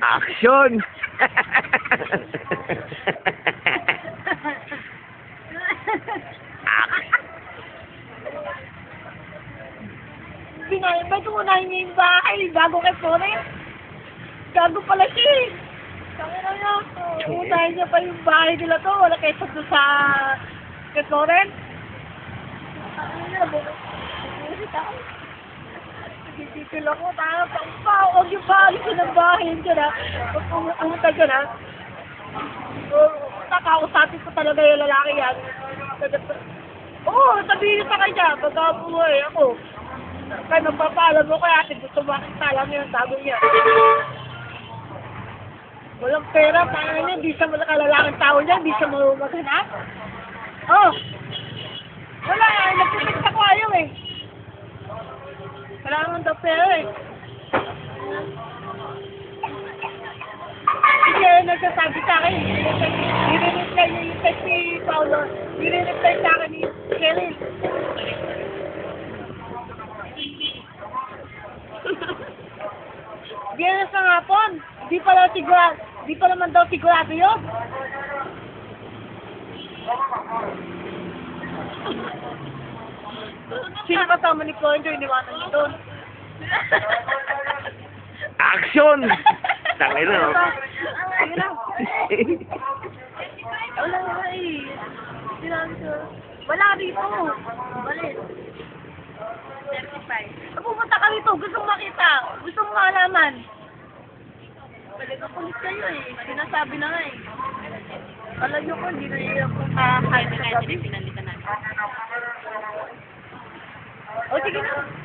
Action! Pinay, ba't unahin niya yung bahay bago kay Florence? Gago pala siya eh. Tangina niya. Unahin niya pa yung bahay nila to. Wala kaysa doon sa kay Florence. Tangina niya. Bukusit ako. Nagtitipil ako. Tayo pang pa. Huwag yung bahay ko ng bahay niya na. Pag pumunta ka na. Oh, Nakausapin ko talaga yung lalaki yan. Oo, sabihin niyo sa kanya. Pagka buhay ako. Kaya nagpapaalam mo kaya ate gusto makita lang yun, sabi niya. Walang pera, paano niya, di siya malakalalaking tao niya, di siya maghanap. Oh! Wala, eh, nagtitip ako ayaw eh. Eh. Kasi nagsasabi sa akin, nire-reply niya yung text ni Paolo, nire-reply sa akin ni Karen. Biyernes ng hapon. Di pala sigurado. Di pa naman daw sigurado yun. Sino kasama ni Conjo? Iniwanan niyo doon. Action! Tangay na, no? Na. Wala nga eh. Sinabi ko. Wala rito. Balit. 35. Pupunta ka rito. Gusto mo makita. Gusto mo malaman. Talaga kulit kayo eh. Sinasabi na nga eh. Alam niyo ko, hindi na yun ako kakain na natin yung pinalitan natin. O sige na.